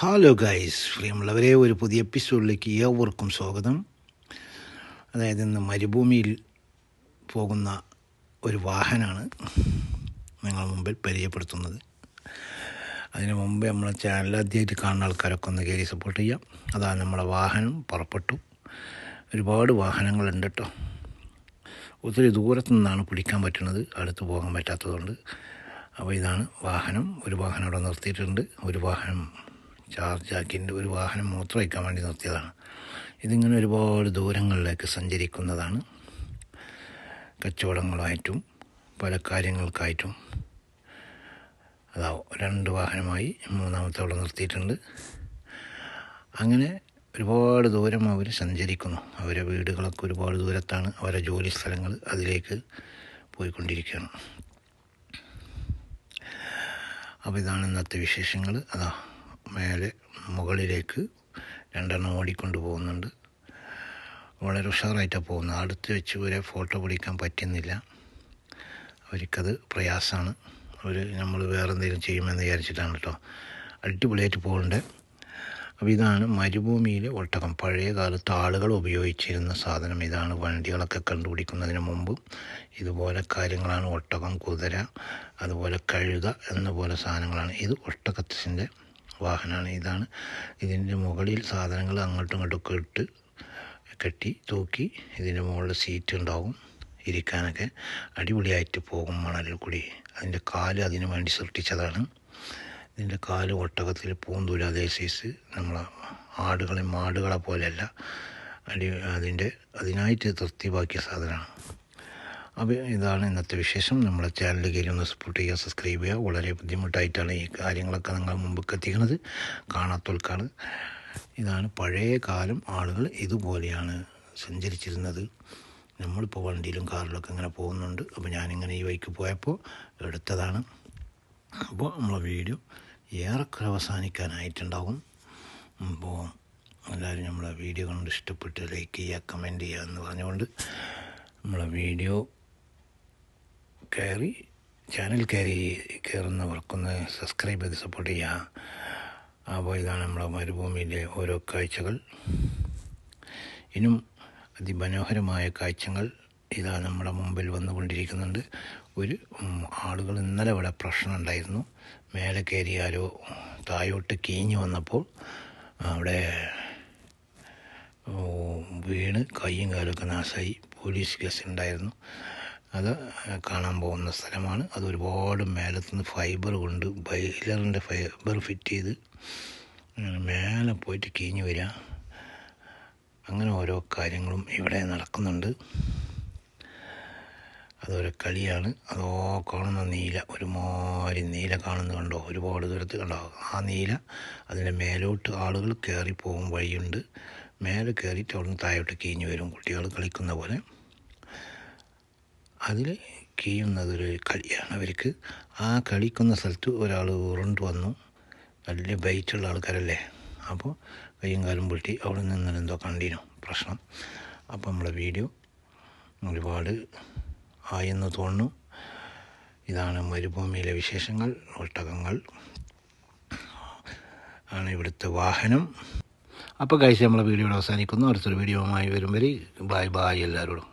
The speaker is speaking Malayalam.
ഹലോ ഗൈസ് പ്രിയമുള്ളവരെ ഒരു പുതിയ എപ്പിസോഡിലേക്ക് ഏവർക്കും സ്വാഗതം. അതായത് ഇന്ന് മരുഭൂമിയിൽ പോകുന്ന ഒരു വാഹനമാണ് നിങ്ങൾ മുമ്പിൽ പരിചയപ്പെടുത്തുന്നത്. അതിന് മുമ്പ് നമ്മളെ ചാനൽ ആദ്യമായിട്ട് കാണുന്ന ആൾക്കാരൊക്കെ ഒന്ന് കയറി സപ്പോർട്ട് ചെയ്യാം. അതാ നമ്മളെ വാഹനം പുറപ്പെട്ടു. ഒരുപാട് വാഹനങ്ങളുണ്ട് കേട്ടോ. ഒത്തിരി ദൂരത്തു നിന്നാണ് പിടിക്കാൻ പറ്റുന്നത്. അടുത്ത് പോകാൻ പറ്റാത്തതുകൊണ്ട്. അപ്പോൾ ഇതാണ് വാഹനം. ഒരു വാഹനം അവിടെ നിർത്തിയിട്ടുണ്ട്. ഒരു വാഹനം ചാർജ് ആക്കിയിട്ട് ഒരു വാഹനം മൂത്രം വയ്ക്കാൻ വേണ്ടി നിർത്തിയതാണ്. ഇതിങ്ങനെ ഒരുപാട് ദൂരങ്ങളിലേക്ക് സഞ്ചരിക്കുന്നതാണ്. കച്ചവടങ്ങളായിട്ടും പല കാര്യങ്ങൾക്കായിട്ടും അതാ രണ്ട് വാഹനമായി മൂന്നാമത്തെ അവിടെ നിർത്തിയിട്ടുണ്ട്. അങ്ങനെ ഒരുപാട് ദൂരം അവർ സഞ്ചരിക്കുന്നു. അവരെ വീടുകളൊക്കെ ഒരുപാട് ദൂരത്താണ് അവരെ ജോലി സ്ഥലങ്ങൾ അതിലേക്ക് പോയിക്കൊണ്ടിരിക്കുകയാണ്. അപ്പോൾ ഇതാണ് ഇന്നത്തെ വിശേഷങ്ങൾ. അതാ മേലെ മുകളിലേക്ക് രണ്ടെണ്ണം ഓടിക്കൊണ്ട് പോകുന്നുണ്ട്. വളരെ ഉഷാറായിട്ടാണ് പോകുന്നത്. അടുത്ത് വെച്ച് വരെ ഫോട്ടോ പിടിക്കാൻ പറ്റുന്നില്ല. അവർക്കത് പ്രയാസമാണ്. അവർ നമ്മൾ വേറെ എന്തെങ്കിലും ചെയ്യുമെന്ന് വിചാരിച്ചിട്ടാണ് കേട്ടോ. അടിപൊളിയായിട്ട് പോകുന്നുണ്ട്. അപ്പോൾ ഇതാണ് മരുഭൂമിയിലെ ഒട്ടകം. പഴയ കാലത്ത് ആളുകൾ ഉപയോഗിച്ചിരുന്ന സാധനം. ഇതാണ് വണ്ടികളൊക്കെ കണ്ടുപിടിക്കുന്നതിന് മുമ്പ് ഇതുപോലെ കാര്യങ്ങളാണ്. ഒട്ടകം കുതിര അതുപോലെ കഴുത എന്ന പോലെ സാധനങ്ങളാണ്. ഇത് ഒട്ടകത്തിന്റെ വാഹനമാണ് ഇതാണ്. ഇതിന്റെ മുകളിൽ സാധനങ്ങൾ അങ്ങോട്ടും ഇങ്ങോട്ടൊക്കെ ഇട്ട് കെട്ടി തൂക്കി ഇതിന്റെ മുകളിൽ സീറ്റ് ഉണ്ടാകും ഇരിക്കാനൊക്കെ അടിപൊളിയായിട്ട് പോകും മണലിൽ കൂടി. അതിന്റെ കാൽ അതിനു വേണ്ടി സൃഷ്ടിച്ചതാണ്. ഇതിന്റെ കാൽ ഒട്ടകത്തിൽ പൂന്തൂല അതേ സൈസ് നമ്മൾ ആടുകളെ മാടുകളെ പോലെയല്ല. അടി അതിന്റെ അതിനായിട്ട് തൃപ്തിവാക്കിയ സാധനമാണ്. അപ്പോൾ ഇതാണ് ഇന്നത്തെ വിശേഷം. നമ്മുടെ ചാനൽ കയറി ഒന്ന് സപ്പോർട്ട് ചെയ്യുക സബ്സ്ക്രൈബ് ചെയ്യുക. വളരെ ബുദ്ധിമുട്ടായിട്ടാണ് ഈ കാര്യങ്ങളൊക്കെ നിങ്ങൾ മുമ്പൊക്കെ എത്തിക്കുന്നത് കാണാത്തോൽക്കാണ് ഇതാണ് പഴയ കാലം ആളുകൾ ഇതുപോലെയാണ് സഞ്ചരിച്ചിരുന്നത്. നമ്മളിപ്പോൾ വണ്ടിയിലും കാറിലൊക്കെ ഇങ്ങനെ പോകുന്നുണ്ട്. അപ്പോൾ ഞാനിങ്ങനെ ഈ വഴിക്ക് പോയപ്പോൾ എടുത്തതാണ്. അപ്പോൾ നമ്മളെ വീഡിയോ ഏറെക്കുറെ അവസാനിക്കാനായിട്ടുണ്ടാകും അപ്പോൾ എല്ലാവരും നമ്മളെ വീഡിയോ കണ്ട് ഇഷ്ടപ്പെട്ട് ലൈക്ക് ചെയ്യുക കമന്റ് ചെയ്യുക എന്ന് പറഞ്ഞുകൊണ്ട് നമ്മളെ വീഡിയോ കയറി ചാനൽ കയറി കയറുന്നവർക്കൊന്ന് സബ്സ്ക്രൈബ് ചെയ്ത് സപ്പോർട്ട് ചെയ്യുക അപ്പോൾ ഇതാണ് നമ്മുടെ മരുഭൂമിയിലെ ഓരോ കാഴ്ചകൾ. ഇനും അതിമനോഹരമായ കാഴ്ചകൾ ഇതാ നമ്മുടെ മുമ്പിൽ വന്നുകൊണ്ടിരിക്കുന്നുണ്ട്. ഒരു ആളുകൾ ഇന്നലെ ഇവിടെ പ്രശ്നം ഉണ്ടായിരുന്നു. മേലെ ആരോ താഴോട്ട് കീഞ്ഞു വന്നപ്പോൾ അവിടെ വീണ് കൈയും കാലൊക്കെ നാശമായി പോലീസ് കേസ് ഉണ്ടായിരുന്നു. അത് കാണാൻ പോകുന്ന സ്ഥലമാണ്. അത് ഒരുപാട് മേലത്തുനിന്ന് ഫൈബർ കൊണ്ട് ബൈലറിന്റെ ഫൈബർ ഫിറ്റ് ചെയ്ത് മേലെ പോയിട്ട് കീഞ്ഞു വരിക അങ്ങനെ ഓരോ കാര്യങ്ങളും ഇവിടെ നടക്കുന്നുണ്ട്. അതൊരു കളിയാണ്. അതോ കാണുന്ന നീല ഒരുമാതിരി നീല കാണുന്നത് കണ്ടോ? ഒരുപാട് ദൂരത്ത് കണ്ടോ? ആ നീല അതിന്റെ മേലോട്ട് ആളുകൾ കയറി പോകും വഴിയുണ്ട്. മേലെ കയറിയിട്ട് അവിടുന്ന് താഴോട്ട് കീഞ്ഞു വരും കുട്ടികൾ കളിക്കുന്ന പോലെ. അതിൽ കീയുന്നതൊരു കളിയാണ് അവർക്ക്. ആ കളിക്കുന്ന സ്ഥലത്ത് ഒരാൾ ഉരുണ്ട് വന്നു. നല്ല ബൈറ്റുള്ള ആൾക്കാരല്ലേ? അപ്പോൾ കയ്യും കാലും പൊട്ടി അവിടെ നിന്ന് എന്തോ കണ്ടിനു പ്രശ്നം. അപ്പോൾ നമ്മുടെ വീഡിയോ ഒരുപാട് ആയെന്ന് തോന്നുന്നു. ഇതാണ് മരുഭൂമിയിലെ വിശേഷങ്ങൾ ഒട്ടകങ്ങൾ. ആണ് ഇവിടുത്തെ വാഹനം. അപ്പോൾ കഴിച്ച് നമ്മളെ വീഡിയോ അവസാനിക്കുന്നു. അടുത്തൊരു വീഡിയോയുമായി വരും വരെ ബായ് ബായ് എല്ലാവരോടും.